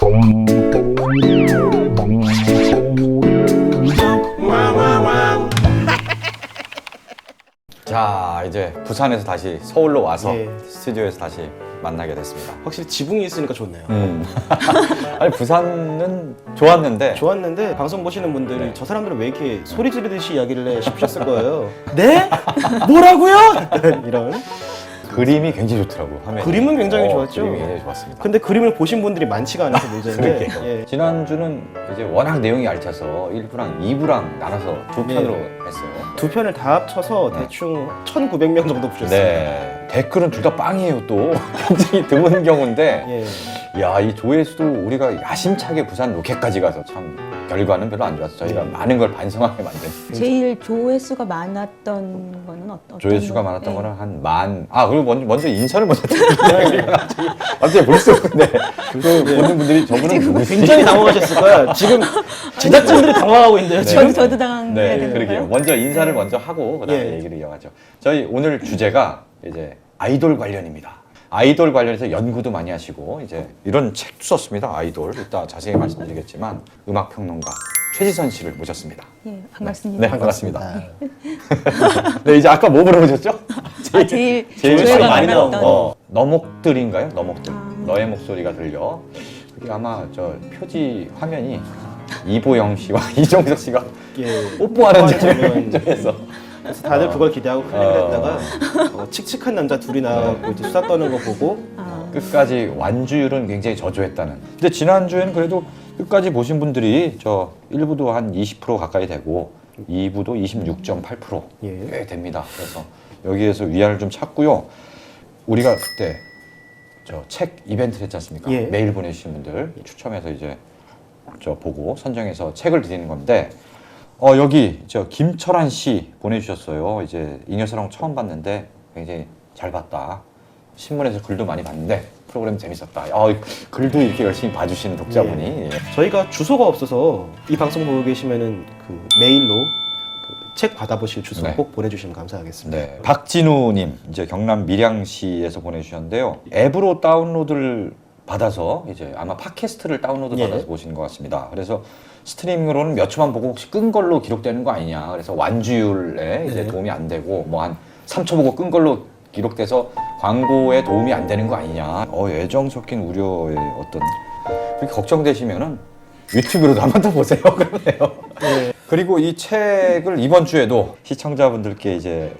자 이제 부산에서 다시 서울로 와서 예. 스튜디오에서 다시 만나게 됐습니다. 확실히 지붕이 있으니까 좋네요. 음. 아니 부산은 좋았는데 좋았는데 방송 보시는 분들이 네. 저 사람들은 왜 이렇게 소리 지르듯이 이야기를 해 싶으셨을 거예요. 네? 뭐라고요? 이런. 그림이 굉장히 좋더라고 화면이. 그림은 굉장히 좋았죠. 그림이 굉장히 좋았습니다. 근데 그림을 보신 분들이 많지가 않아서 문제인데. 그러게요. 예. 지난주는 이제 워낙 내용이 알차서 1부랑 2부랑 나눠서 두 편으로 했어요. 두 편을 다 합쳐서 대충 1,900명 정도 보셨어요. 네. 댓글은 둘 다 빵이에요 또. 굉장히 드문 경우인데 예. 야, 이 조회수도 우리가 야심차게 부산 로켓까지 가서 참 결과는 별로 안 좋아서 저희가 네. 많은 걸 반성하게 만든 제일 조회수가 많았던 거는 어떤? 조회수가 거? 많았던 네. 거는 한 만. 아, 그리고 먼저, 먼저 인사를 먼저 드릴게요. 갑자기, 갑자기 벌써 근데 그 보는 분들이 저분은 누구시? 굉장히 당황하셨을 거야. 지금 제작진들이 당황하고 있는데요. 네. 지금. 저도 저도 당해야 네, 되는 그러게요. 거예요? 먼저 인사를 먼저 하고 그다음에 예. 얘기를 이어가죠. 저희 오늘 주제가 이제 아이돌 관련입니다. 아이돌 관련해서 연구도 많이 하시고 이제 이런 책도 썼습니다. 아이돌 이따 자세히 말씀드리겠지만 음악 평론가 최지선 씨를 모셨습니다. 예, 반갑습니다. 네, 반갑습니다. 네, 이제 아까 뭐 물어보셨죠? 아, 제일 제일 조회가 많이 나온 어, 너목들인가요? 너목들. 아. 너의 목소리가 들려. 그게 아마 저 표지 화면이 이보영 씨와 이정석 씨가 예. 뽀뽀하는 장면. 장면에서 그래서 다들 그걸 기대하고 클릭을 어. 했다가 어, 칙칙한 남자 둘이 나와갖고 이제 수다 떠는 거 보고 아, 끝까지 완주율은 굉장히 저조했다는. 근데 지난주에는 그래도 끝까지 보신 분들이 저 1부도 한 20% 가까이 되고 2부도 26.8% 예. 꽤 됩니다. 그래서 여기에서 위안을 좀 찾고요. 우리가 그때 저 책 이벤트를 했지 않습니까? 예. 메일 보내주신 분들 추첨해서 이제 저 보고 선정해서 책을 드리는 건데 어 여기 저 김철환 씨 보내주셨어요. 이제 잉여사랑 처음 봤는데 굉장히 잘 봤다. 신문에서 글도 많이 봤는데 프로그램 재밌었다. 어, 글도 이렇게 열심히 봐주시는 독자분이 예. 저희가 주소가 없어서 이 방송 보고 계시면은 그 메일로 그 책 받아보실 주소 네. 꼭 보내주시면 감사하겠습니다. 네. 박진우님 이제 경남 밀양시에서 보내주셨는데요. 앱으로 다운로드를 받아서 이제 아마 팟캐스트를 다운로드 예. 받아서 보시는 것 같습니다. 그래서 스트리밍으로는 몇 초만 보고 혹시 끈 걸로 기록되는 거 아니냐. 그래서 완주율에 이제 네. 도움이 안 되고 뭐 한 3초 보고 끈 걸로 기록돼서 광고에 도움이 안 되는 거 아니냐. 어, 애정 섞인 우려의 어떤 그렇게 걱정되시면은 유튜브로도 한번 더 보세요. 그러네요. 네. 그리고 이 책을 이번 주에도 시청자분들께 이제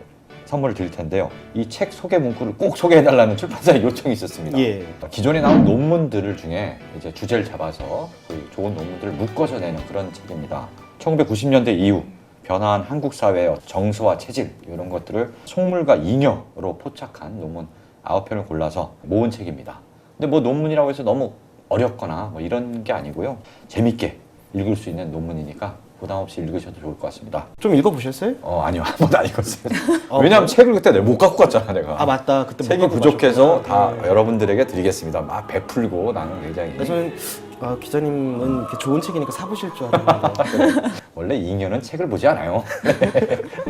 선물을 드릴 텐데요. 이 책 소개 문구를 꼭 소개해달라는 출판사의 요청이 있었습니다. 예. 기존에 나온 논문들을 중에 이제 주제를 잡아서 그 좋은 논문들을 묶어서 내는 그런 책입니다. 1990년대 이후 변화한 한국 사회의 정서와 체질 이런 것들을 속물과 잉여로 포착한 논문 9편을 골라서 모은 책입니다. 근데 뭐 논문이라고 해서 너무 어렵거나 뭐 이런 게 아니고요. 재밌게 읽을 수 있는 논문이니까 부담 없이 읽으셔도 좋을 것 같습니다. 좀 읽어보셨어요? 어 아니요 한 번도 안 읽었어요. 어, 왜냐하면? 책을 그때 내가 못 갖고 갔잖아 내가. 아 맞다 그때 못 책이 갖고 부족해서 다 가셨구나. 네. 여러분들에게 드리겠습니다. 막 베풀고 나는 굉장히 그래서 저는 아, 기자님은 이렇게 좋은 책이니까 사보실 줄 알았는데 원래 잉여는 책을 보지 않아요.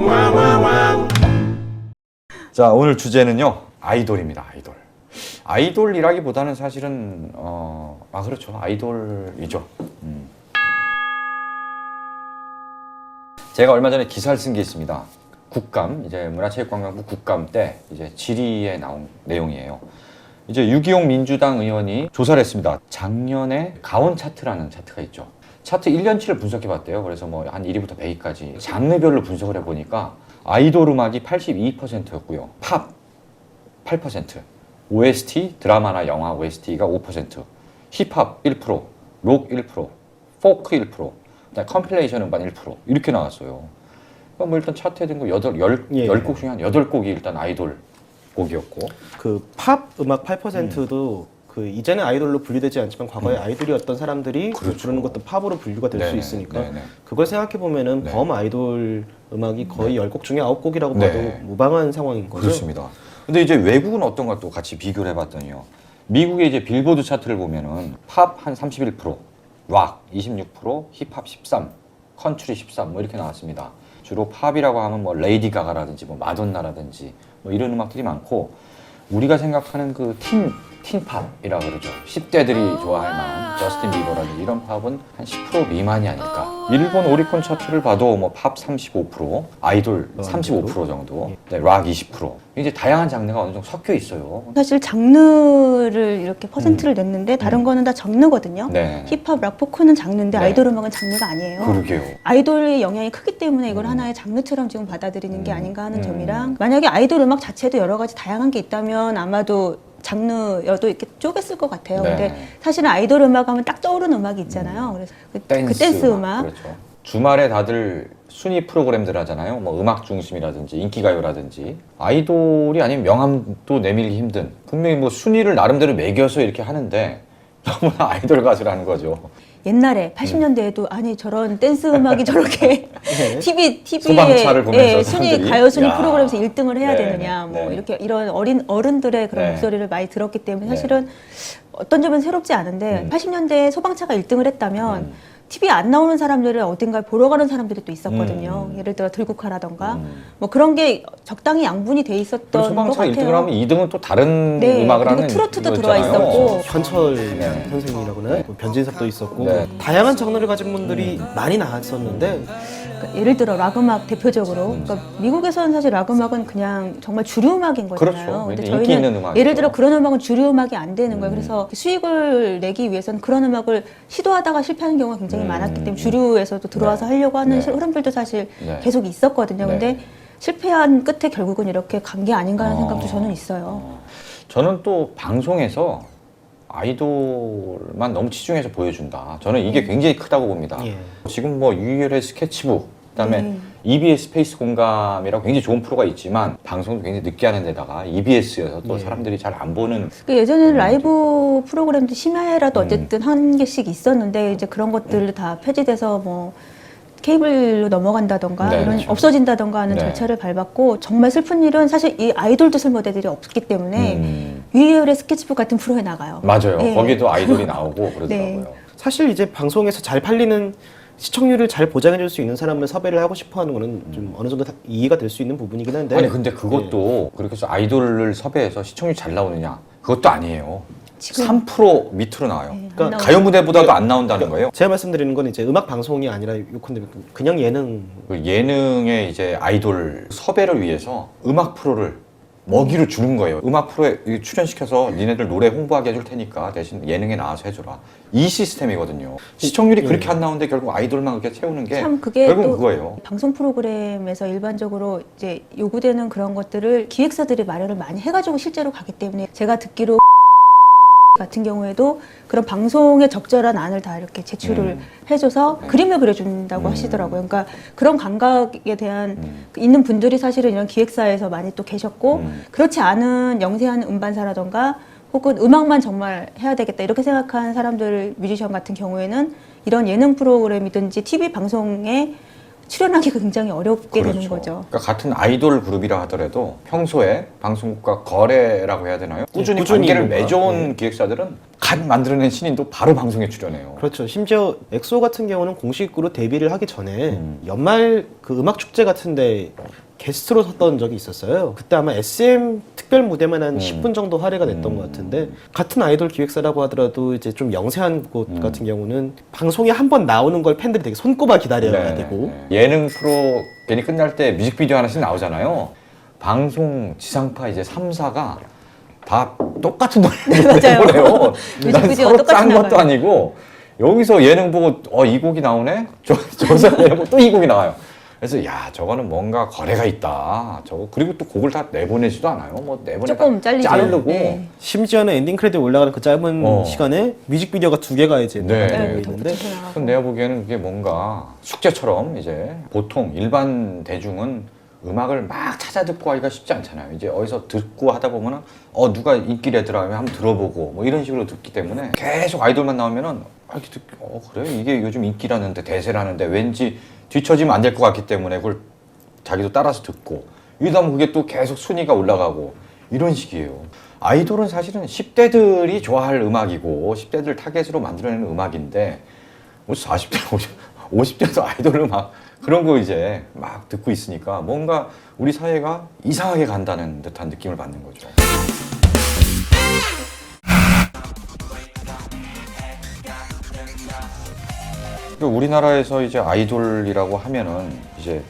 자 오늘 주제는요 아이돌입니다. 아이돌. 아이돌이라기보다는 사실은 어, 아 그렇죠 아이돌이죠. 제가 얼마 전에 기사를 쓴 게 있습니다. 국감 이제 문화체육관광부 국감 때 이제 질의에 나온 내용이에요. 이제 유기용 민주당 의원이 조사를 했습니다. 작년에 가온 차트라는 차트가 있죠. 차트 1년치를 분석해 봤대요. 그래서 뭐 한 1위부터 100위까지 장르별로 분석을 해 보니까 아이돌 음악이 82%였고요. 팝 8%, OST 드라마나 영화 OST가 5%, 힙합 1%, 록 1%, 포크 1%, 그다음 컴필레이션 음반 1% 이렇게 나왔어요. 그러니까 뭐 일단 차트에 든거 여덟 열 예. 열곡 중에 한 여덟 곡이 일단 아이돌 곡이었고 그 팝 음악 8%도 그 이제는 아이돌로 분류되지 않지만 과거에 아이돌이었던 사람들이 그 음. 그렇죠. 부르는 것도 팝으로 분류가 될 수 네네, 있으니까 네네. 그걸 생각해 보면은 네. 범 아이돌 음악이 거의 10곡 중에 9곡이라고 네. 봐도 무방한 상황인 거죠. 그렇습니다. 근데 이제 외국은 어떤 것도 같이 비교를 해봤더니요. 미국의 이제 빌보드 차트를 보면은 팝 한 31%, 락 26%, 힙합 13, 컨트리 13, 뭐 이렇게 나왔습니다. 주로 팝이라고 하면 뭐 레이디 가가라든지 뭐 마돈나라든지 뭐 이런 음악들이 많고 우리가 생각하는 그팀 틴팝이라 그러죠. 10대들이 좋아할 만한 저스틴 비버라든지 이런 팝은 한 10% 미만이 아닐까. 일본 오리콘 차트를 봐도 뭐 팝 35%, 아이돌 35% 정도, 네, 락 20%. 이제 다양한 장르가 어느 정도 섞여 있어요. 사실 장르를 이렇게 퍼센트를 냈는데 다른 거는 다 장르거든요. 음. 네. 힙합, 락, 포크는 장르인데 네. 아이돌 음악은 장르가 아니에요. 그러게요. 아이돌의 영향이 크기 때문에 이걸 음. 하나의 장르처럼 지금 받아들이는 게 음. 아닌가 하는 음. 점이랑 만약에 아이돌 음악 자체도 여러 가지 다양한 게 있다면 아마도 장르여도 이렇게 쪼갰을 것 같아요. 네. 근데 사실은 아이돌 음악 하면 딱 떠오르는 음악이 있잖아요. 그래서 그 댄스, 그 댄스 음악. 그렇죠. 주말에 다들 순위 프로그램들 하잖아요. 뭐 음악 중심이라든지 인기가요라든지 아이돌이 아니면 명함도 내밀기 힘든 분명히 뭐 순위를 나름대로 매겨서 이렇게 하는데 너무나 아이돌 가수라는 거죠. 옛날에 80년대에도 아니 저런 댄스 음악이 저렇게 네. TV TV에 소방차를 보면서 순위 사람들이. 가요 순위 야. 프로그램에서 1등을 해야 네, 되느냐 뭐 네. 이렇게 이런 어린 어른들의 그런 네. 목소리를 많이 들었기 때문에 네. 사실은 어떤 점은 새롭지 않은데 음. 80년대에 소방차가 1등을 했다면 음. TV에 안 나오는 사람들을 어딘가에 보러 가는 사람들이 또 있었거든요. 음. 예를 들어 들국화라던가 음. 뭐 그런 게 적당히 양분이 돼 있었던 그리고 것 같아요. 1등을 하면 2등은 또 다른 네, 음악을 그리고 하는 트로트도. 들어와 있었고. 현철 네. 선생님이라고나 뭐 변진섭도 있었고 네. 다양한 장르를 가진 분들이 많이 나왔었는데 그러니까 예를 들어 락 음악 대표적으로 그러니까 미국에서는 사실 락 음악은 그냥 정말 주류 음악인 거잖아요. 그렇죠. 근데 인기 있는 저희는 음악이죠. 예를 들어 그런 음악은 주류 음악이 안 되는 거예요. 음. 그래서 수익을 내기 위해서는 그런 음악을 시도하다가 실패하는 경우가 굉장히 음. 많았기 때문에 주류에서도 들어와서 하려고 하는 네. 시- 흐름들도 사실 네. 계속 있었거든요. 네. 근데 실패한 끝에 결국은 이렇게 간 게 아닌가 하는 어. 생각도 저는 있어요. 어. 저는 또 방송에서 아이돌만 너무 치중해서 보여준다. 저는 이게 굉장히 크다고 봅니다. 예. 지금 뭐 유일의 스케치북, 그다음에 네. EBS 스페이스 공감이라고 굉장히 좋은 프로가 있지만 방송도 굉장히 늦게 하는 데다가 EBS여서 또 예. 사람들이 잘 안 보는 그 예전에는 라이브 프로그램도 심야에라도 음. 어쨌든 한 개씩 있었는데 이제 그런 것들 다 폐지돼서 뭐 케이블로 넘어간다던가 네, 이런 그렇죠. 없어진다던가 하는 네. 절차를 밟았고 정말 슬픈 일은 사실 이 아이돌도 쓸모대들이 없기 때문에 음, 위에열의 스케치북 같은 프로에 나가요. 맞아요. 네. 거기도 아이돌이 나오고 그러더라고요. 네. 사실 이제 방송에서 잘 팔리는 시청률을 잘 보장해 줄 수 있는 사람을 섭외를 하고 싶어 하는 거는 좀 어느 정도 다 이해가 될 수 있는 부분이긴 한데 아니 근데 그것도 그렇게 해서 아이돌을 섭외해서 시청률 잘 나오느냐 그것도 아니에요. 지금 3% 밑으로 나와요. 네, 그러니까 나오죠. 가요 무대보다도 안 나온다는 거예요. 제가 말씀드리는 건 이제 음악 방송이 아니라 요컨대 그냥 예능 그 예능의 이제 아이돌 섭외를 위해서 음악 프로를 먹이로 주는 거예요. 음악 프로에 이 출연시켜서 니네들 노래 홍보하게 해줄 테니까 대신 예능에 나와서 해줘라. 이 시스템이거든요. 시청률이 예. 그렇게 안 나오는데 결국 아이돌만 그렇게 채우는 게 참 그게 결국 또 그거예요. 방송 프로그램에서 일반적으로 이제 요구되는 그런 것들을 기획사들이 마련을 많이 해가지고 실제로 가기 때문에 제가 듣기로 같은 경우에도 그런 방송에 적절한 안을 다 이렇게 제출을 음. 해줘서 네. 그림을 그려준다고 음. 하시더라고요. 그러니까 그런 감각에 대한 음. 있는 분들이 사실은 이런 기획사에서 많이 또 계셨고 음. 그렇지 않은 영세한 음반사라던가 혹은 음악만 정말 해야 되겠다 이렇게 생각한 사람들 뮤지션 같은 경우에는 이런 예능 프로그램이든지 TV 방송에 출연하기가 굉장히 어렵게 되는 거죠. 그러니까 같은 아이돌 그룹이라 하더라도 평소에 방송국과 거래라고 해야 되나요? 꾸준히, 네, 꾸준히 관계를 뭔가, 맺어온 네. 기획사들은 간 만들어낸 신인도 바로 방송에 출연해요. 그렇죠. 심지어 엑소 같은 경우는 공식으로 데뷔를 하기 전에 음. 연말 그 음악 축제 같은데 게스트로 섰던 적이 있었어요. 그때 아마 SM 특별 무대만 한 음. 10분 정도 할애가 됐던 음. 것 같은데 같은 아이돌 기획사라고 하더라도 이제 좀 영세한 곳 음. 같은 경우는 방송에 한 번 나오는 걸 팬들이 되게 손꼽아 기다려야 네, 되고 네. 예능 프로 괜히 끝날 때 뮤직비디오 하나씩 나오잖아요. 방송 지상파 이제 3사가 다 똑같은 노래를 맞아요. 보내요. 뮤직비디오가 서로 똑같이 짠 것도 나가요. 아니고 여기서 예능 보고 어 이 곡이 나오네. 저 저 사람 보고 또 이 곡이 나와요. 그래서 야 저거는 뭔가 거래가 있다. 저거 그리고 또 곡을 다 내보내지도 않아요. 뭐 내보내 조금 잘리죠. 자르고 네. 심지어는 엔딩 크레딧 올라가는 그 짧은 어. 시간에 뮤직비디오가 두 개가 이제 네. 나가고 네, 있는데. 그럼 내가 보기에는 그게 뭔가 숙제처럼 이제 보통 일반 대중은 음악을 막 찾아 듣고 하기가 쉽지 않잖아요. 이제 어디서 듣고 하다 보면은 어 누가 인기래더라 하면 한번 들어보고 뭐 이런 식으로 듣기 때문에 계속 아이돌만 나오면은 아 이렇게 듣, 어 그래 이게 요즘 인기라는데 대세라는데 왠지 뒤처지면 안 될 것 같기 때문에 그걸 자기도 따라서 듣고 이러다 보면 그게 또 계속 순위가 올라가고 이런 식이에요. 아이돌은 사실은 10대들이 좋아할 음악이고 10대들 타겟으로 만들어내는 음악인데 뭐 40대, 50, 50대도 아이돌 음악 그런 거 이제 막 듣고 있으니까 뭔가 우리 사회가 이상하게 간다는 듯한 느낌을 받는 거죠. 우리나라에서 이제 아이돌이라고 하면은 이제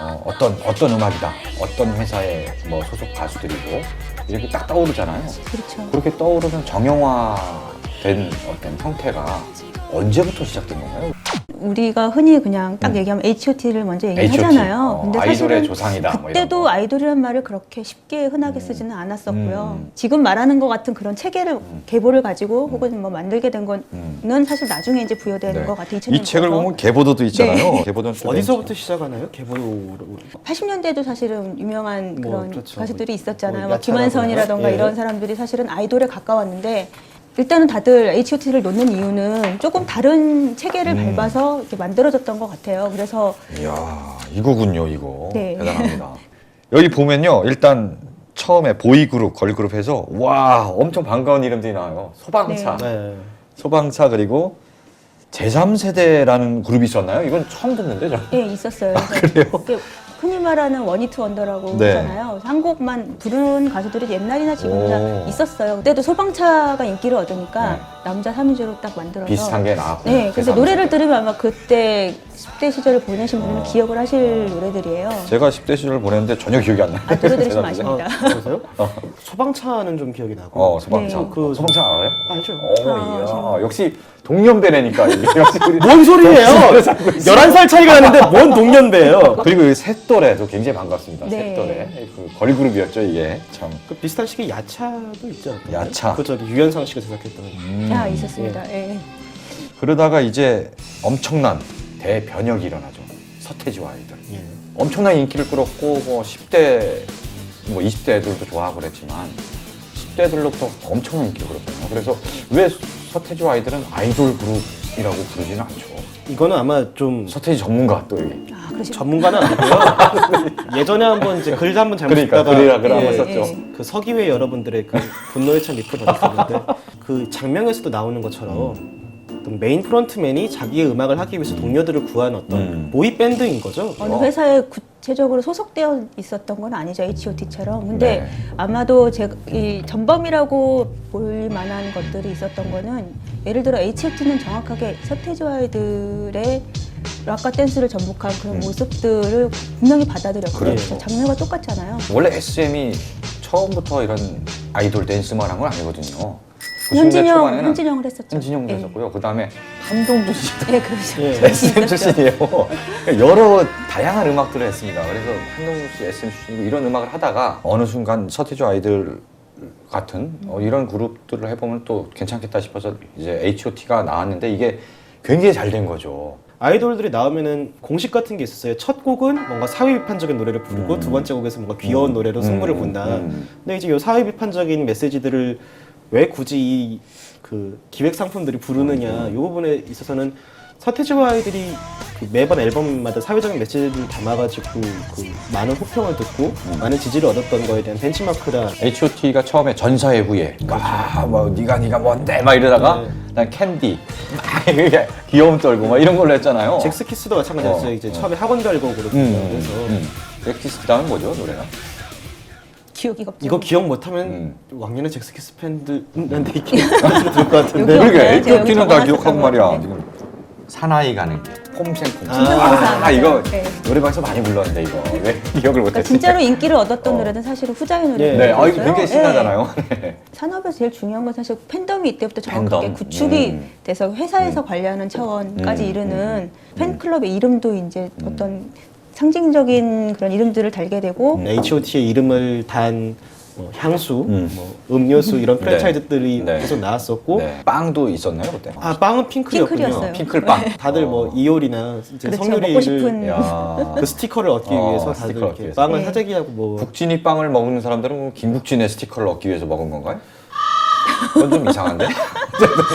어, 어떤 어떤 음악이다, 어떤 회사의 뭐 소속 가수들이고 이렇게 딱 떠오르잖아요. 그렇죠. 그렇게 떠오르는 정형화된 어떤 형태가 언제부터 시작된 건가요? 우리가 흔히 그냥 딱 음. 얘기하면 H.O.T.를 먼저. 얘기하잖아요. 어, 근데 아이돌의 사실은 조상이다, 뭐 그때도 거. 아이돌이라는 말을 그렇게 쉽게 흔하게 음. 쓰지는 않았었고요. 음. 지금 말하는 것 같은 그런 체계를 음. 계보를 가지고 혹은 뭐 만들게 된 거는 음. 사실 나중에 이제 부여되는 네. 것 같아요. 이 책을 보면 개보도도 있잖아요. 네. 또 어디서부터 시작하나요? 개보로 80년대도 사실은 유명한 뭐, 그런 그렇죠. 가수들이 있었잖아요. 뭐뭐 야차라던가. 김한선이라던가 예. 이런 사람들이 사실은 아이돌에 가까웠는데 일단은 다들 H.O.T.를 놓는 이유는 조금 다른 체계를 음. 밟아서 이렇게 만들어졌던 것 같아요. 그래서 이야 이거군요 이거 네. 대단합니다 여기 보면요 일단 처음에 보이그룹 걸그룹 해서 와 엄청 반가운 이름들이 나와요 소방차 네. 소방차 그리고 제3세대라는 그룹이 있었나요? 이건 처음 듣는데 저 예, 있었어요. 그래서 이게 흔히 말하는 원히트 원더라고 아, 네. 하잖아요. 그래서 한 곡만 부르는 가수들이 옛날이나 지금이나 오. 있었어요. 그때도 소방차가 인기를 얻으니까 네. 남자 3인조로 딱 만들어서 비슷한 게 나왔고 네, 그래서 노래를 들으면 아마 그때 10대 시절을 보내신 분들은 어. 기억을 하실 노래들이에요. 제가 10대 시절 보냈는데 전혀 기억이 안 나요 아, 들어드리시면 제가 아십니다. 아, 그러세요? 소방차는 좀 기억이 나고. 어 소방차 네. 그- 소방차 알아요? 알죠. 어, 아, 이야. 역시 동년배라니까 이게 역시 우리 뭔 소리예요? 11살 차이가 나는데 뭔 동년배예요? 그리고 이 셋도래도 굉장히 반갑습니다. 네. 셋도래 그 걸그룹이었죠 이게 참. 그 비슷한 시기에 야차도 있지 않나요? 야차. 그 저기 유현상 씨가 제작했던. 음. 아, 있었습니다. 예. 그러다가 이제 엄청난 대변혁이 일어나죠. 서태지와 아이들. 예. 엄청난 인기를 끌었고 뭐 10대 뭐 20대 애들도 좋아하고 그랬지만 10대들로부터 엄청난 인기를 끌었거든요. 그래서 왜 서태지와 아이들은 아이돌 그룹이라고 부르지는 않죠. 이거는 아마 좀 서태지 전문가 또 여기. 아, 그러시 전문가는 아니고요. 예전에 한번 이제 글도 한번 잘못 그러니까 쓰다가 글이라 글 한번 예, 썼죠. 예. 그 서기회 여러분들의 그 분노에 찬 리플 받았었는데 그 장면에서도 나오는 것처럼 어떤 메인 프론트맨이 자기의 음악을 하기 위해서 동료들을 구한 어떤 음. 보이 밴드인 거죠. 어느 회사에 구체적으로 소속되어 있었던 건 아니죠 H.O.T.처럼. 근데 네. 아마도 제, 이 전범이라고 볼 만한 것들이 있었던 거는 예를 들어 H.O.T.는 정확하게 서태지와 아이들의 락과 댄스를 전복한 그런 음. 모습들을 분명히. 그래요. 그렇죠. 장르가 똑같잖아요. 원래 SM이 처음부터 이런 아이돌 댄스만 한 건 아니거든요. 90년대 현진영, 현진영을 했었죠. 현진영도 예. 했었고요. 그 다음에 한동준 씨도 예, 그렇죠. 예. SM. 출신이에요. 여러 다양한 음악들을 했습니다. 그래서 한동준 씨 SM 출신이고 이런 음악을 하다가 어느 순간 서태지 아이들 같은 어, 이런 그룹들을 해보면 또 괜찮겠다 싶어서 이제 H.O.T.가 나왔는데 이게 굉장히 잘 된 거죠. 아이돌들이 나오면은 공식 같은 게 있었어요. 첫 곡은 뭔가 사회 비판적인 노래를 부르고 음. 두 번째 곡에서 뭔가 귀여운 노래로 승부를 음, 본다. 음. 근데 이제 이 사회 비판적인 메시지들을 왜 굳이 이 그 기획 상품들이 부르느냐 이 부분에 있어서는 서태지와 아이들이 그 매번 앨범마다 사회적인 메시지를 담아가지고 그 많은 호평을 듣고 많은 지지를 얻었던 거에 대한 벤치마크다. H.O.T.가 처음에 전사의 후예, 아 뭐 네가 네가 뭔데 막 이러다가 네. 난 캔디, 막 이렇게 귀여움 떨고 막 이런 걸로 했잖아요. 잭스키스도 마찬가지였어요. 어, 이제 어. 처음에 학원 별곡으로 음, 그래서 음. 잭키스 그다음은 뭐죠 노래가? 기억이 없죠. 이거 기억 못하면 음. 왕년의 잭스키스 팬들한테 이렇게 소리 들을 것 같은데. 여기 그러게? 제가 여기 다 기억하고 것 말이야. 지금 사나이 가는 길, 폼생폼. 아, 맞아요. 이거 네. 노래방에서 많이 불렀는데 이거 왜 기억을 그러니까 못했지? 진짜로 인기를 얻었던 어. 노래는 사실은 후자의 네. 노래였어요. 네, 아 이거 굉장히 신나잖아요. 산업에서 제일 중요한 건 사실 팬덤이 이때부터 정확하게 팬덤. 구축이 음. 돼서 회사에서 관리하는 차원까지 음, 이르는 음, 팬클럽의 이름도 이제 어떤 상징적인 그런 이름들을 달게 되고 음. H.O.T의 이름을 단 뭐 향수, 음. 뭐 음료수 이런 네. 프랜차이즈들이 네. 계속 나왔었고 네. 빵도 있었나요 그때? 아 빵은 핑클이었군요. 핑클이었어요. 핑클빵. 다들 뭐 어. 이효리나 이제 그렇죠. 성유리를 먹고 싶은 야. 그 스티커를 얻기 어, 위해서 다들 스티커 얻기 이렇게 위해서. 빵을 네. 사재기하고 뭐 국진이 빵을 먹는 사람들은 김국진의 스티커를 얻기 위해서 먹은 건가요? 그건 좀 이상한데?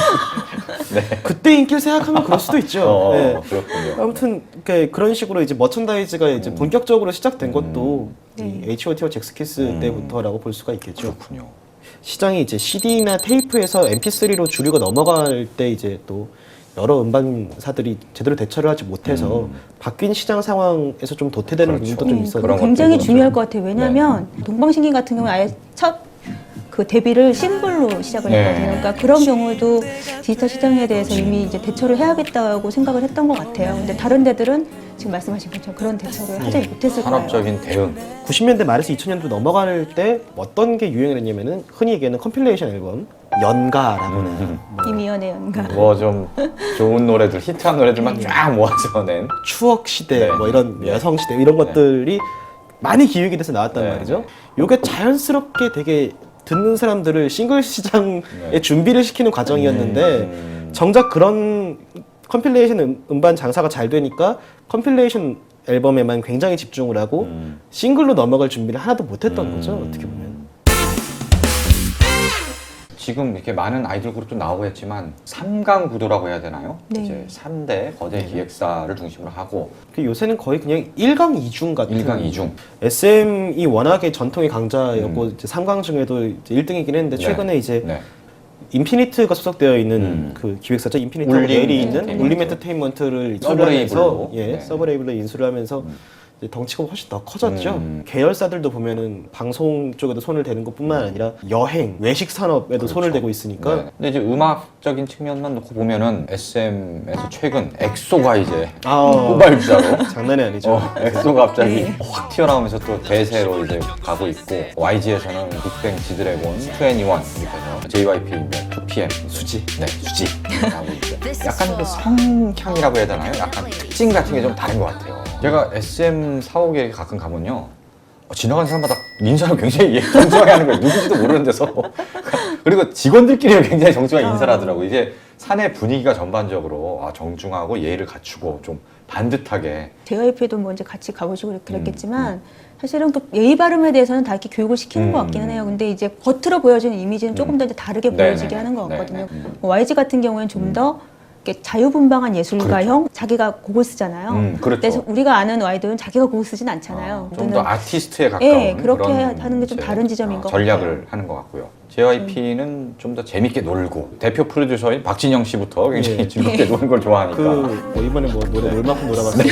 그때 인기를 생각하면 그럴 수도 있죠. 어, 네. 그렇군요. 아무튼 그 그런 식으로 이제 머천다이즈가 이제 본격적으로 시작된 것도 이 네. H.O.T와 잭스키스 음. 때부터라고 볼 수가 있겠죠. 그렇군요. 시장이 이제 CD나 테이프에서 MP3로 주류가 넘어갈 때 이제 또 여러 음반사들이 제대로 대처를 하지 못해서 음. 바뀐 시장 상황에서 좀 도태되는 그렇죠. 부분도 좀 네, 있어요. 그런 굉장히 것도 중요할 있어요. 것 같아요. 왜냐하면 동방신기 같은 경우는 아예 첫 그 데뷔를 싱글로 시작을 네. 했거든요. 그러니까 그런 경우도 디지털 시장에 대해서 이미 이제 대처를 해야겠다고 생각을 했던 것 같아요. 근데 다른 데들은 지금 말씀하신 것처럼 그런 대처를 하지 못했을 거예요. 산업적인 대응. 90년대 말에서 2000년도 넘어갈 때 어떤 게 유행을 했냐면은 흔히 얘기하는 컴필레이션 앨범 연가라거나 음. 뭐 이미연의 연가. 뭐 좀 좋은 노래들, 히트한 노래들만 쫙 모아서 낸. 추억 시대 네. 뭐 이런 네. 여성 시대 이런 네. 것들이 많이 기획이 돼서 나왔단 네. 말이죠. 요게 자연스럽게 되게 듣는 사람들을 싱글 시장에 네. 준비를 시키는 과정이었는데 음. 정작 그런 컴필레이션 음- 음반 장사가 잘 되니까 컴필레이션 앨범에만 굉장히 집중을 하고 음. 싱글로 넘어갈 준비를 하나도 못했던 음. 거죠 어떻게 보면. 지금 이렇게 많은 아이돌 그룹도 나오고 했지만 3강 구도라고 해야 되나요? 네. 이제 3대 거대 기획사를 중심으로 하고 그 요새는 거의 그냥 1강 2중 같은 1강 2중. SM이 워낙에 전통의 강자였고 이제 3강 중에도 이제 1등이긴 했는데 음. 네. 최근에 이제 네. 인피니트가 소속되어 있는 음. 그 기획사죠. 인피니트 울림 넬이 있는. 울림 엔터테인먼트를 서브레이블로. 인수하면서 예, 네. 서브레이블로 인수를 하면서 이제 덩치가 훨씬 더 커졌죠. 음. 계열사들도 보면은 방송 쪽에도 손을 대는 것뿐만 아니라 여행, 외식 산업에도 손을 대고 있으니까 네. 근데 이제 음악적인 측면만 놓고 보면은 SM에서 최근 엑소가 이제 아, 후발주자로 장난이 아니죠. 어, 엑소가 갑자기 확 튀어나오면서 또 대세로 이제 가고 있고 YG에서는 빅뱅, 지드래곤, 21 이렇게 해서 JYP, 2PM, 수지. 네, 수지 하고 있죠. 약간 그 성향이라고 해야 되나요? 약간 특징 같은 게 좀 다른 것 같아요. 제가 SM 사옥에 가끔 가면요. 어, 지나가는 사람마다 인사를 굉장히 예, 정중하게 하는 거예요. 누군지도 모르는 데서. 그리고 직원들끼리 굉장히 정중하게 인사를 하더라고요. 이제 사내 분위기가 전반적으로 아, 정중하고 예의를 갖추고 좀 반듯하게 JYP도 뭐 이제 같이 가보시고 그랬겠지만 사실은 그 예의 발음에 대해서는 다 이렇게 교육을 시키는 음. 것 같기는 해요. 근데 이제 겉으로 보여지는 이미지는 조금 더 이제 다르게 네네. 보여지게 하는 것 같거든요. 네네. 음. 뭐 YG 같은 경우에는 좀 더 자유분방한 예술가형 자기가 곡을 쓰잖아요. 음, 그렇죠. 근데 우리가 아는 와이드는 자기가 곡을 쓰진 않잖아요. 좀 우리는 더 아티스트에 가까운 예, 그렇게 하는 게좀 이제, 다른 지점인 어, 것 전략을 같아요. 음. 하는 것 같고요. JYP는 좀 더 재밌게 놀고 대표 프로듀서인 박진영 씨부터 굉장히 예. 즐겁게 노는 걸 좋아하니까 그뭐 이번에 뭐 노래 네. 얼마큼 놀아봤어요.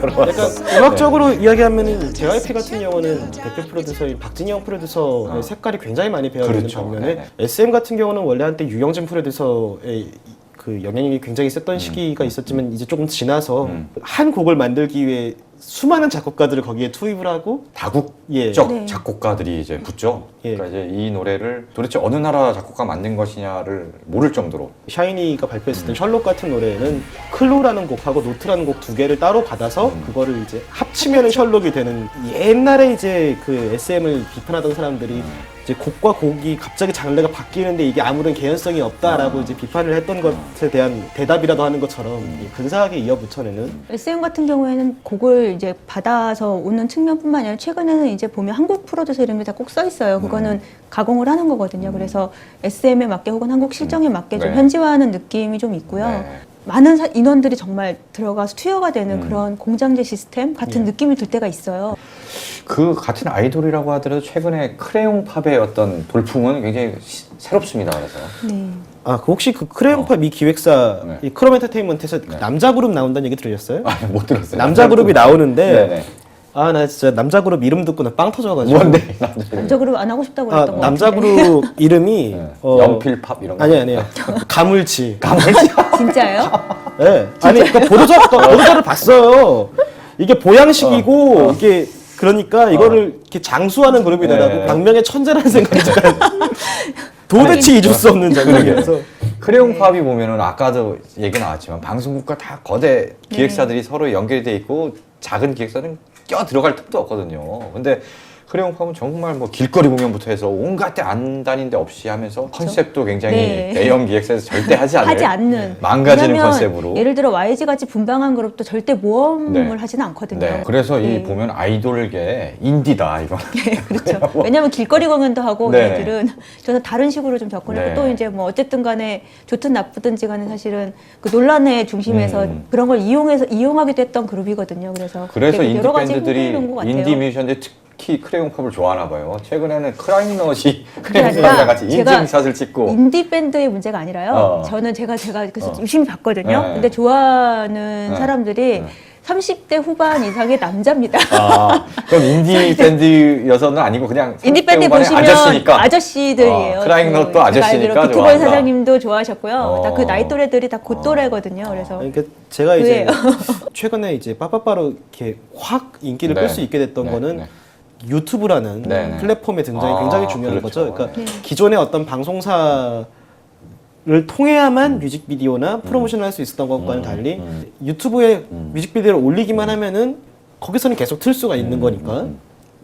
그러니까 약간 음악적으로 이야기하면은 JYP 같은 경우는 대표 프로듀서인 박진영 프로듀서의 어. 색깔이 굉장히 많이 배어 있는 그렇죠. 반면에 네네. SM 같은 경우는 원래 한때 유영진 프로듀서의 그 영향력이 굉장히 셌던 시기가 있었지만 이제 조금 지나서 음. 한 곡을 만들기 위해 수많은 작곡가들을 거기에 투입을 하고 다국적 예. 네. 작곡가들이 이제 붙죠. 예. 그러니까 이제 이 노래를 도대체 어느 나라 작곡가 만든 것이냐를 모를 정도로 샤이니가 발표했을 때 셜록 같은 노래는 클로라는 곡하고 노트라는 곡 두 개를 따로 받아서 음. 그거를 이제 합치면 셜록이 되는 옛날에 이제 그 SM을 비판하던 사람들이 음. 이제 곡과 곡이 갑자기 장르가 바뀌는데 이게 아무런 개연성이 없다라고 음. 이제 비판을 했던 것에 대한 대답이라도 하는 것처럼 음. 이 근사하게 이어붙여내는 SM 같은 경우에는 곡을 이제 받아서 오는 측면뿐만 아니라 최근에는 이제 보면 한국 프로듀서 이름이 다 꼭 써 있어요. 그거는 음. 가공을 하는 거거든요. 그래서 SM에 맞게 혹은 한국 실정에 맞게 좀 네. 현지화하는 느낌이 좀 있고요. 네. 많은 사- 인원들이 정말 들어가서 투여가 되는 음. 그런 공장제 시스템 같은 예. 느낌이 들 때가 있어요. 그 같은 아이돌이라고 하더라도 최근에 크레용 팝의 어떤 돌풍은 굉장히 시- 새롭습니다. 그래서 네. 아, 그 혹시 그 크레용팝 이 기획사 네. 이 크롬 엔터테인먼트에서 네. 남자 그룹 나온다는 얘기 들으셨어요? 아, 못 들었어요. 남자 그룹이 나오는데 네네. 아 나 진짜 남자 그룹 이름 듣고 나빵 터져가지고. 뭔데 남자 그룹? 남자 그룹 안 하고 싶다고 아, 그랬던 거 남자 같은데. 그룹 이름이 네. 어, 연필팝 이런 거? 아니 아니요. 가물치. 진짜예요? 예. 아니 그러니까 보도자 보도자를 봤어요. 이게 보양식이고 이게 그러니까 이거를 이렇게 장수하는 그룹이더라고 네. 박명의 천재라는 생각이 들어요. 도대체 잊을 수 없는 장면이라서 크레용 팝이 보면은 아까도 얘기 나왔지만 방송국과 다 거대 기획사들이 서로 연결이 돼 있고 작은 기획사는 껴 들어갈 틈도 없거든요. 근데 크레용 팝은 정말 뭐 길거리 공연부터 해서 온갖 데 안 다닌 데 없이 하면서 컨셉도 굉장히 네. 대형 기획사에서 절대 하지 않는 하지 않는 망가지는 왜냐면 컨셉으로 예를 들어 YG 같이 분방한 그룹도 절대 모험을 네. 하지는 않거든요. 네. 그래서 이 네. 보면 아이돌계 인디다 이거. 그렇죠. 왜냐하면 길거리 공연도 하고 네네. 얘들은 저는 다른 식으로 좀 접근했고 네. 또 이제 뭐 어쨌든 간에 좋든 나쁘든지 간에 사실은 그 논란의 중심에서 음. 그런 걸 이용해서 이용하기도 했던 그룹이거든요. 그래서 그래서 되게 인디 밴드들이 흥미로운 것 같아요. 인디 뮤지션들 특 히 크레용 팝을 좋아하나 봐요. 최근에는 크라잉넛이 그게 크레용 아니라 팝이랑 같이 인증샷을 찍고 인디 밴드의 문제가 아니라요. 어. 저는 제가 제가 그래서 어. 유심히 봤거든요. 네. 근데 좋아하는 네. 사람들이 네. 30대 후반 이상의 남자입니다. 아, 그럼 인디 밴드 여서는 아니고 그냥 인디 밴드 30대 후반의 보시면 아저씨니까. 아저씨들이에요. 어, 크라잉넛도 그 아저씨니까 비트보이 좋아한다. 사장님도 좋아하셨고요. 어. 다그 나이 또래들이 다곧 어. 또래거든요. 그래서 그러니까 제가 이제. 최근에 이제 빠빠빠로 이렇게 확 인기를 네. 끌수 있게 됐던 네, 거는 네. 유튜브라는 네, 네. 플랫폼의 등장이 아, 굉장히 중요한 그렇죠. 거죠. 그러니까 네. 기존의 어떤 방송사 를 통해야만 뮤직비디오나 프로모션을 할 수 있었던 것과는 음, 달리 음. 유튜브에 음. 뮤직비디오를 올리기만 하면은 거기서는 계속 틀 수가 있는 음, 거니까 음.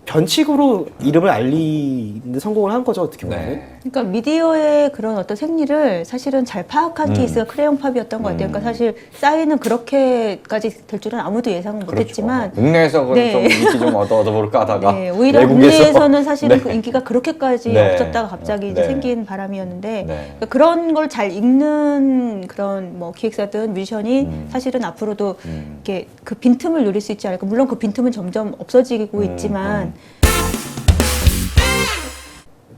변칙으로 이름을 알리는 데 성공을 한 거죠 어떻게 보면. 네. 그러니까 미디어의 그런 어떤 생리를 사실은 잘 파악한 음. 케이스가 크레용 팝이었던 것 같아요. 음. 그러니까 사실 싸이는 그렇게까지 될 줄은 아무도 예상 그렇죠. 못했지만 국내에서 그럼 네. 좀 인기 좀 얻어 얻어볼까 하다가 네, 오히려 외국에서- 국내에서는 사실은 네. 그 인기가 그렇게까지 네. 없었다가 갑자기 이제 네. 생긴 바람이었는데 네. 그러니까 그런 걸 잘 읽는 그런 뭐 기획사든 뮤지션이 음. 사실은 앞으로도 음. 이렇게 그 빈틈을 누릴 수 있지 않을까. 물론 그 빈틈은 점점 없어지고 음, 있지만 음.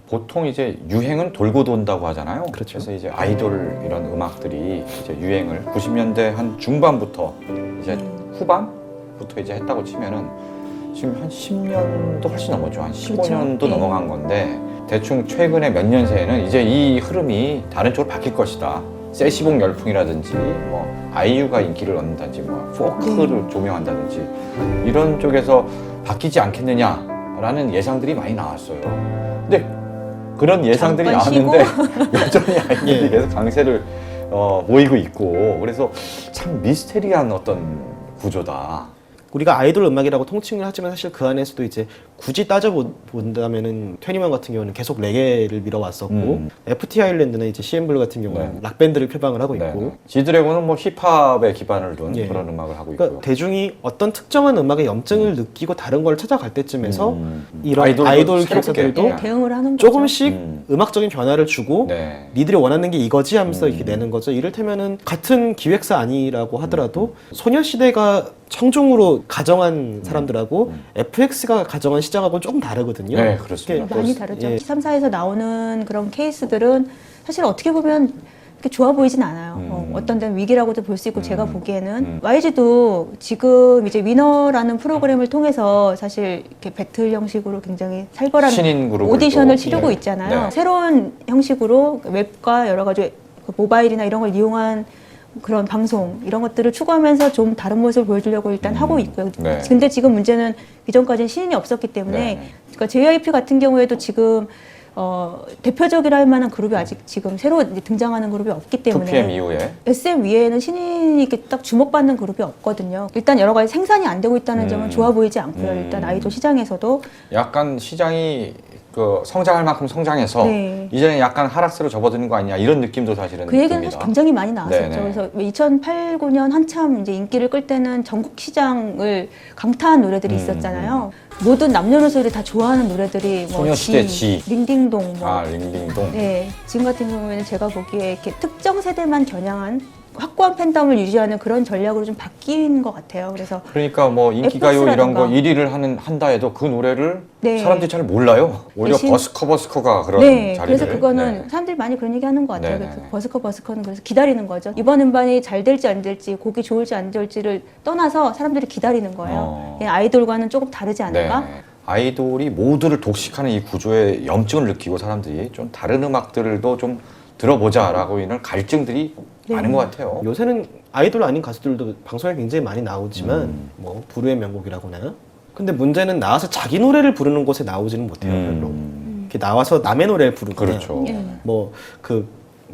보통 이제 유행은 돌고 돈다고 하잖아요. 그렇죠. 래서 이제 아이돌 이런 음악들이 이제 유행을 90년대 한 중반부터 이제 음. 후반부터 이제 했다고 치면은 지금 한 10년도 훨씬 넘었죠. 한 15년도 그렇죠. 네. 넘어간 건데 대충 최근에 몇 년 새에는 이제 이 흐름이 다른 쪽으로 바뀔 것이다. 세시봉 열풍이라든지 뭐 아이유가 인기를 얻는다든지 뭐 포크를 네. 조명한다든지 이런 쪽에서 바뀌지 않겠느냐라는 예상들이 많이 나왔어요. 근데 그런 예상들이 잠깐 쉬고. 나왔는데 여전히 아이들이 예. 계속 강세를 어, 보이고 있고 그래서 참 미스테리한 어떤 구조다. 우리가 아이돌 음악이라고 통칭을 하지만 사실 그 안에서도 이제 굳이 따져 본다면은 트웬티원 같은 경우는 계속 레게를 밀어왔었고 음. FT 아일랜드나 이제 CN블루 같은 경우는 네. 락 밴드를 표방을 하고 있고 네. 지드래곤은 뭐 힙합에 기반을 둔 예. 그런 음악을 하고 그러니까 있고요. 대중이 어떤 특정한 음악의 염증을 느끼고 다른 걸 찾아갈 때쯤에서 음, 음. 이런 아이돌도 아이돌 새롭게, 기획사들도 예. 네, 대응을 하는 거죠. 조금씩 음. 음. 악적인 변화를 주고 네. 니들이 원하는 게 이거지 하면서 음. 이렇게 내는 거죠. 이를테면은 같은 기획사 아니라고 하더라도 소녀시대가 청중으로 가정한 사람들하고 음. FX가 가정한 시장하고는 조금 다르거든요. 네, 그렇습니다. 많이 또- 다르죠. 예. 3사에서 나오는 그런 케이스들은 사실 어떻게 보면 그렇게 좋아 보이진 않아요. 음. 어, 어떤 데는 위기라고도 볼 수 있고 음. 제가 보기에는 음. YG도 지금 이제 위너라는 프로그램을 통해서 사실 이렇게 배틀 형식으로 굉장히 살벌한 신인 그룹을 오디션을 또- 치르고 네. 있잖아요. 네. 새로운 형식으로 웹과 여러 가지 그 모바일이나 이런 걸 이용한 그런 방송 이런 것들을 추구하면서 좀 다른 모습을 보여주려고 일단 음. 하고 있고요. 네. 근데 지금 문제는 이전까지는 신인이 없었기 때문에 네. 그러니까 JYP 같은 경우에도 지금 어, 대표적이라 할 만한 그룹이 아직 지금 새로 등장하는 그룹이 없기 2PM 때문에 이후에 SM 위에는 신인이 이렇게 딱 주목받는 그룹이 없거든요. 일단 여러 가지 생산이 안 되고 있다는 음. 점은 좋아 보이지 않고요. 음. 일단 아이돌 시장에서도 약간 시장이 그 성장할 만큼 성장해서 네. 이제는 약간 하락세로 접어드는 거 아니냐 이런 느낌도 사실은 그 얘기는 듭니다. 사실 굉장히 많이 나왔었죠. 네네. 그래서 2008, 9년 한참 이제 인기를 끌 때는 전국 시장을 강타한 노래들이 음, 있었잖아요. 모든 남녀노소들이 다 좋아하는 노래들이 뭐 소녀시대 지. 링딩동, 뭐 아 링딩동. 네, 지금 같은 경우에는 제가 보기에 이렇게 특정 세대만 겨냥한 확고한 팬덤을 유지하는 그런 전략으로 좀 바뀐 것 같아요. 그래서 그러니까 뭐 인기가요 이런 거 라든가. 1위를 하는 한다 해도 그 노래를 네. 사람들이 잘 몰라요. 오히려 대신- 버스커 버스커가 그런 네, 자리를. 그래서 그거는 네. 사람들이 많이 그런 얘기 하는 것 같아요. 네네. 그래서 버스커 버스커는 그래서 기다리는 거죠. 이번 음반이 잘 될지 안 될지, 곡이 좋을지 안 좋을지를 떠나서 사람들이 기다리는 거예요. 어. 예, 아이돌과는 조금 다르지 않을까? 네. 아이돌이 모두를 독식하는 이 구조에 염증을 느끼고 사람들이 좀 다른 음악들도 좀 들어보자라고 이런 갈증들이 네. 많은 것 같아요. 요새는 아이돌 아닌 가수들도 방송에 굉장히 많이 나오지만 음. 뭐 부르의 명곡이라거나 근데 문제는 나와서 자기 노래를 부르는 곳에 나오지는 못해요 별로 음, 이렇게 나와서 남의 노래를 부르거나 그렇죠. 예. 뭐그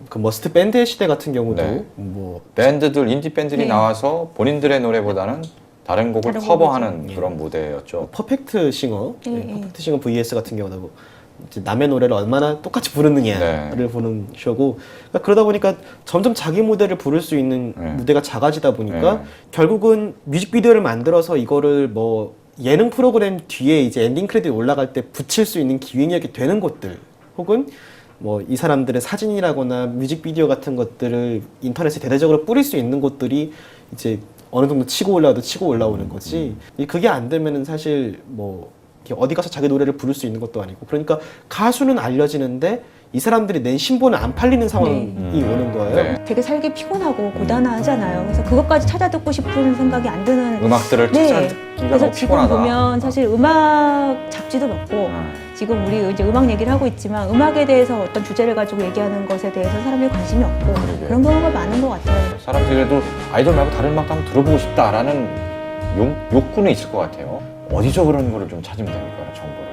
그 머스트 밴드의 시대 같은 경우도 네. 뭐 밴드들 인디 밴드들이 네. 나와서 본인들의 노래보다는 다른 곡을 다른 커버하는 곡이죠. 그런 무대였죠. 퍼펙트 싱어 예, 네, 예. 퍼펙트 싱어 vs 같은 경우도 남의 노래를 얼마나 똑같이 부르느냐를 네. 보는 쇼고 그러니까 그러다 보니까 점점 자기 무대를 부를 수 있는 네. 무대가 작아지다 보니까 네. 결국은 뮤직비디오를 만들어서 이거를 뭐 예능 프로그램 뒤에 이제 엔딩 크레딧 올라갈 때 붙일 수 있는 기획력이 되는 곳들 혹은 뭐 이 사람들의 사진이라거나 뮤직비디오 같은 것들을 인터넷에 대대적으로 뿌릴 수 있는 곳들이 이제 어느 정도 치고 올라와도 치고 올라오는 거지 이 그게 안 되면은 사실 뭐 어디 가서 자기 노래를 부를 수 있는 것도 아니고 그러니까 가수는 알려지는데 이 사람들이 낸 신보는 안 팔리는 상황이 네. 오는 거예요. 네. 되게 살기 피곤하고 고단하잖아요. 그래서 그것까지 찾아 듣고 싶은 생각이 안 드는. 음악들을 네. 찾아듣기가 그래서 너무 지금 피곤하다. 보면 사실 음악 잡지도 많고 아, 지금 우리 이제 음악 얘기를 하고 있지만 음악에 대해서 어떤 주제를 가지고 얘기하는 것에 대해서 사람들이 관심이 없고 그러게요. 그런 경우가 많은 것 같아요. 사람들이 그래도 아이돌 말고 다른 음악도 한번 들어보고 싶다라는 욕, 욕구는 있을 것 같아요. 어디서 그런 거를 좀 찾으면 됩니까, 정보를?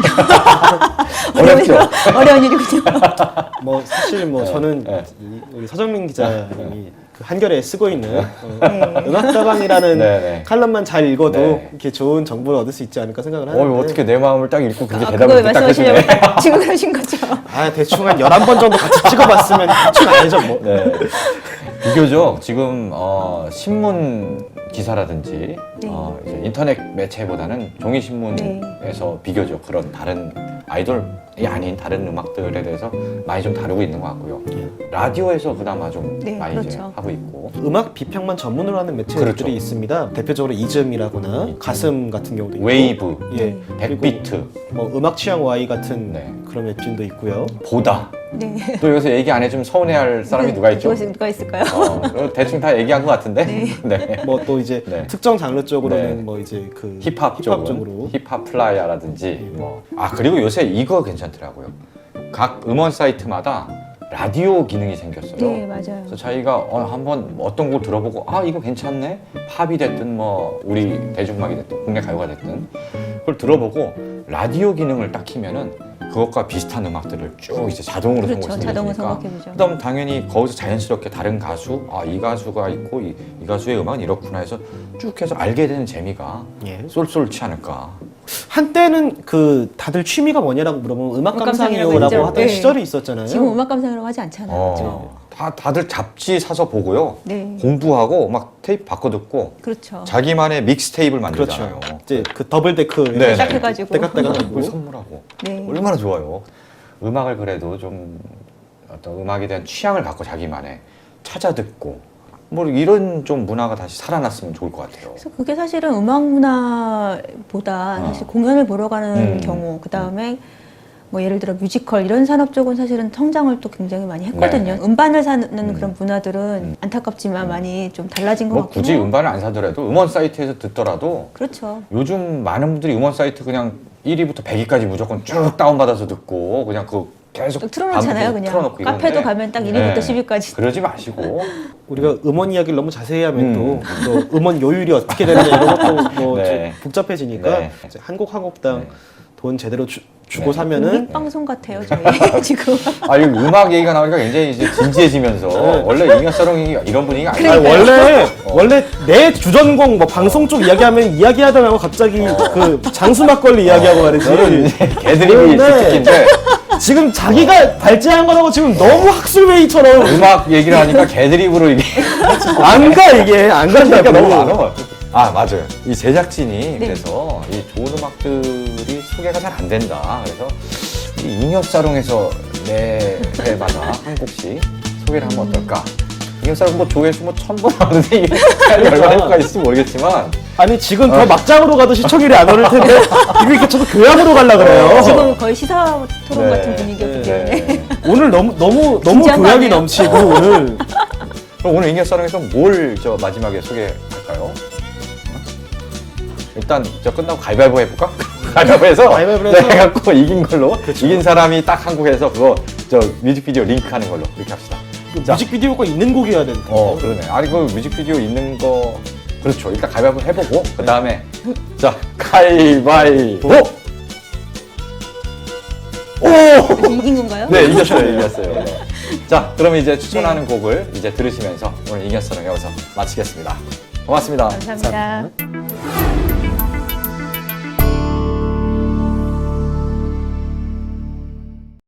어렵죠? 어려운 일이군요. 뭐 사실 뭐 저는 네. 이- 우리 서정민 기자님이 그 한겨레에 쓰고 있는 어, 네. 음악다방이라는 네, 네. 칼럼만 잘 읽어도 네. 이렇게 좋은 정보를 얻을 수 있지 않을까 생각을 하는데 어, 어떻게 내 마음을 딱 읽고 그렇게 아, 대답을 그걸 딱 해주네. 말씀하시려고 지금 그러신 거죠. 아 대충 한 11번 정도 같이 찍어봤으면 대충 알죠 뭐 네. 비교적 지금 어, 신문 기사라든지 네. 어, 이제 인터넷 매체보다는 종이 신문에서 비교적 그런 다른 아이돌 이 아닌 다른 음악들에 대해서 많이 좀 다루고 있는 것 같고요. 라디오에서 그나마 좀 네, 많이 이제 그렇죠. 하고 있고. 음악 비평만 전문으로 하는 매체들이 그렇죠. 있습니다 대표적으로 이즘이라거나 이즘. 가슴 같은 경우도 있고 웨이브, 예 백비트, 뭐 음악 취향 Y 같은 네. 그런 웹진도 있고요 보다. 네. 또 여기서 얘기 안 해주면 서운해할 사람이 누가 있죠? 누가, 있- 누가 있을까요? 어, 대충 다 얘기한 것 같은데. 네. 뭐 또 이제 네. 특정 장르 쪽으로는 네. 뭐 이제 그 힙합, 쪽은 쪽으로 힙합 플라이어라든지 뭐. 아 그리고 요새 이거 괜찮 더라고요. 각 음원 사이트마다 라디오 기능이 생겼어요. 네, 맞아요. 그래서 자기가 어, 한번 어떤 곡 들어보고 아 이거 괜찮네 팝이 됐든 뭐 우리 대중음악이 됐든 국내 가요가 됐든 그걸 들어보고 라디오 기능을 딱 키면은 그것과 비슷한 음악들을 쭉 이제 자동으로 그렇죠. 선곡해 자동으로 주니까 선곡해주죠. 그다음 당연히 거기서 자연스럽게 다른 가수 아 이 가수가 있고 이, 이 가수의 음악은 이렇구나 해서 쭉 해서 알게 되는 재미가 예. 쏠쏠치 않을까 한때는 그 다들 취미가 뭐냐라고 물어보면 음악 음악 감상이요라고 감상이라고 하던 했죠. 시절이 있었잖아요. 지금 음악 감상이라고 하지 않잖아요. 그렇죠? 어, 다 다들 잡지 사서 보고요 네. 공부하고 막 테이프 바꿔 듣고 그렇죠. 자기만의 믹스 테이프를 그렇죠. 만들잖아요. 이제 그 더블 데크 네, 딱 네. 해가지고. 그걸 하고 선물하고 네. 얼마나 좋아요. 음악을 그래도 좀 어떤 음악에 대한 취향을 갖고 자기만의 찾아 듣고 뭐 이런 좀 문화가 다시 살아났으면 좋을 것 같아요. 그래서 그게 사실은 음악 문화보다 어. 사실 공연을 보러 가는 음. 경우, 그 다음에 뭐 예를 들어 뮤지컬 이런 산업 쪽은 사실은 성장을 또 굉장히 많이 했거든요. 네. 음반을 사는 음. 그런 문화들은 음. 안타깝지만 많이 좀 달라진 것 뭐 같고. 굳이 음반을 안 사더라도 음원 사이트에서 듣더라도 그렇죠. 요즘 많은 분들이 음원 사이트 그냥 1위부터 100위까지 무조건 쭉 다운받아서 듣고 그냥 그 계속 또 틀어놓잖아요, 그냥. 틀어놓고 카페도 이러는데 가면 딱 1위부터 네. 10위까지. 그러지 마시고 우리가 음원 이야기를 너무 자세히 하면 음. 또, 또 음원 요율이 어떻게 되느냐 이런 것도 뭐 네. 좀 복잡해지니까 네. 한 곡 한 곡당 네. 돈 제대로 주, 주고 네. 사면은 공익 방송 같아요, 저희 지금. 아, 이 음악 얘기가 나오니까 굉장히 이제 진지해지면서 원래 잉여사롱이 이런 분위기가 아니에요. 아니, 원래 어. 원래 내 주전공 뭐 방송 쪽 이야기하면 이야기하다 말고 갑자기 그 장수 막걸리 이야기하고 말이지. 개드립이 네. 특기인데 지금 자기가 발제한 거라고 지금 너무 학술회의처럼 음악 얘기를 하니까 개드립으로 이게 안 가 이게 안 그러니까 간다고. 너무 많아. 아 맞아요. 이 제작진이 네. 그래서 이 좋은 음악들이 소개가 잘 안 된다. 그래서 이 잉여사롱에서 매 회마다 한 곡씩 소개를 하면 어떨까? 잉여사롱 뭐 조회수 뭐 천번 하는데 이게 얼마나 효과가 있을지 모르겠지만 아니 지금 어. 더 막장으로 가도 시청률이 안 오를 텐데 이거 이렇게 저도 교양으로 가려 그래요. 지금 거의 시사 토론 네. 같은 분위기였기 때문에. 네. 오늘 너무 너무 너무. 교양이 넘치고 오늘 그럼 오늘 잉여사롱에서 뭘 저 마지막에 소개할까요? 일단 저 끝나고 가위바위보 해볼까? 가위바위보해서 가위바위보 해서. 내가 갖고 이긴 걸로 이긴 사람이 딱 한국에서 그거 저 뮤직비디오 링크하는 걸로 이렇게 합시다. 자. 뮤직비디오가 있는 곡이어야 되니까. 어 그러네. 아니 그 뮤직비디오 있는 거 그렇죠. 일단 가위바위보 해보고 그 다음에 자 가위바위보. 오. 이긴 건가요? 네 이겼어요 이겼어요. 네. 자 그러면 이제 추천하는 곡을 이제 들으시면서 오늘 이겼어는 여기서 마치겠습니다. 고맙습니다. 감사합니다.